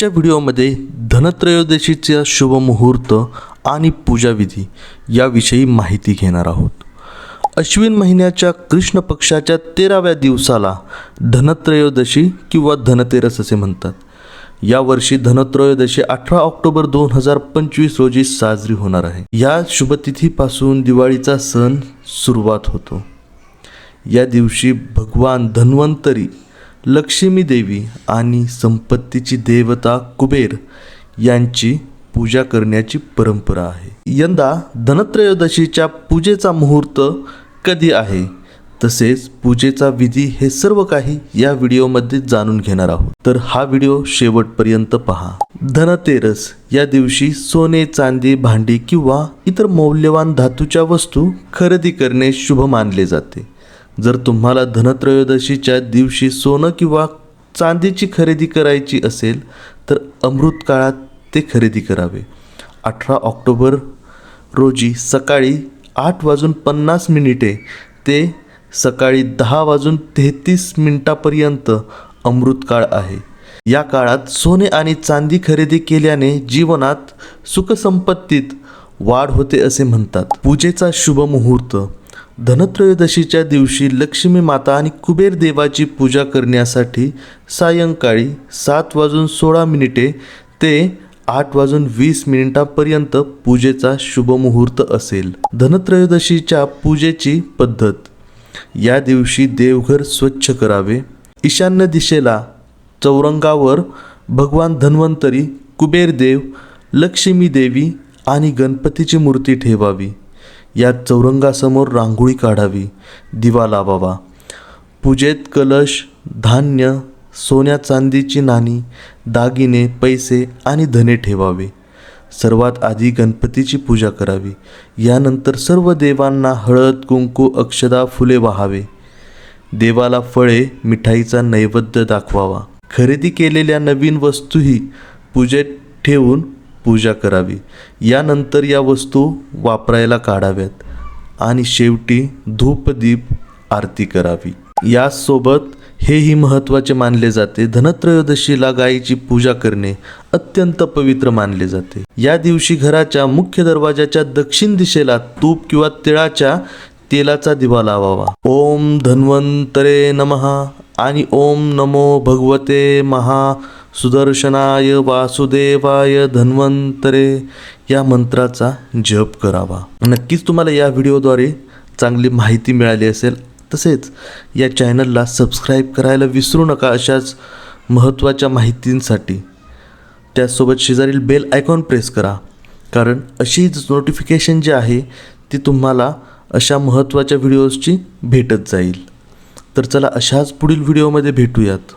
आजच्या व्हिडिओमध्ये धनत्रयोदशीचा शुभमुहूर्त आणि पूजाविधी याविषयी माहिती घेणार आहोत. अश्विन महिन्याच्या कृष्ण पक्षाच्या तेराव्या दिवसाला धनत्रयोदशी किंवा धनतेरस असे म्हणतात. यावर्षी धनत्रयोदशी अठरा ऑक्टोबर दोन हजार पंचवीस रोजी साजरी होणार आहे. या शुभतिथीपासून दिवाळीचा सण सुरुवात होतो. या दिवशी भगवान धन्वंतरी लक्ष्मी देवी आणि संपत्तीची देवता कुबेर यांची पूजा करण्याची परंपरा आहे. यंदा धनत्रयोदशीच्या पूजेचा मुहूर्त कधी आहे? तसेच पूजेचा विधी हे सर्व काही या व्हिडिओमध्ये जाणून घेणार आहोत. तर हा व्हिडिओ शेवटपर्यंत पहा. धनतेरस या दिवशी सोने चांदी भांडी किंवा इतर मौल्यवान धातूच्या वस्तू खरेदी करणे शुभ मानले जाते. जर तुम्हाला धनत्रयोदशीच्या दिवशी सोनं किंवा चांदीची खरेदी करायची असेल तर अमृत काळात ते खरेदी करावे. अठरा ऑक्टोबर रोजी सकाळी आठ वाजून पन्नास मिनिटे ते सकाळी दहा वाजून तेहतीस मिनिटापर्यंत अमृत काळ आहे. या काळात सोने आणि चांदी खरेदी केल्याने जीवनात सुखसंपत्तीत वाढ होते असे म्हणतात. पूजेचा शुभ मुहूर्त. धनत्रयोदशीच्या दिवशी लक्ष्मी माता आणि कुबेर देवाची पूजा करण्यासाठी सायंकाळी सात वाजून सोळा मिनिटे ते आठ वाजून वीस मिनिटांपर्यंत पूजेचा शुभमुहूर्त असेल. धनत्रयोदशीच्या पूजेची पद्धत. या दिवशी देवघर स्वच्छ करावे. ईशान्य दिशेला चौरंगावर भगवान धन्वंतरी कुबेर देव लक्ष्मी देवी आणि गणपतीची मूर्ती ठेवावी. या चौरंगासमोर रांगोळी काढावी. दिवा लावावा. पूजेत कलश धान्य सोन्या चांदीची नाणी दागिने पैसे आणि धने ठेवावे. सर्वात आधी गणपतीची पूजा करावी. यानंतर सर्व देवांना हळद कुंकू अक्षदा फुले वाहावे. देवाला फळे मिठाईचा नैवेद्य दाखवावा. खरेदी केलेल्या नवीन वस्तूही पूजेत ठेवून पूजा करावी. यानंतर या वस्तू वापरायला काढाव्यात आणि शेवटी धूपदीप आरती करावी. यासोबत हेही महत्त्वाचे मानले जाते. धनत्रयोदशीला गायीची पूजा करणे अत्यंत पवित्र मानले जाते. या दिवशी घराच्या मुख्य दरवाजाच्या दक्षिण दिशेला तूप किंवा तिळाच्या तेलाचा दिवा लावावा. ओम धन्वंतरे नमः. आणि ओम नमो भगवते महा सुदर्शनाय वासुदेवाय धन्वंतरे. या मंत्राचा जप करावा. नक्कीच तुम्हाला या व्हिडिओद्वारे चांगली माहिती मिळाली असेल. तसेच या चॅनलला सबस्क्राईब करायला विसरू नका अशाच महत्त्वाच्या माहितींसाठी. त्यासोबत शेजारील बेल आयकॉन प्रेस करा. कारण अशीच नोटिफिकेशन जी आहे ती तुम्हाला अशा महत्त्वाच्या व्हिडिओजची भेटत जाईल. तर चला अशाच पुढील व्हिडिओमध्ये भेटूयात.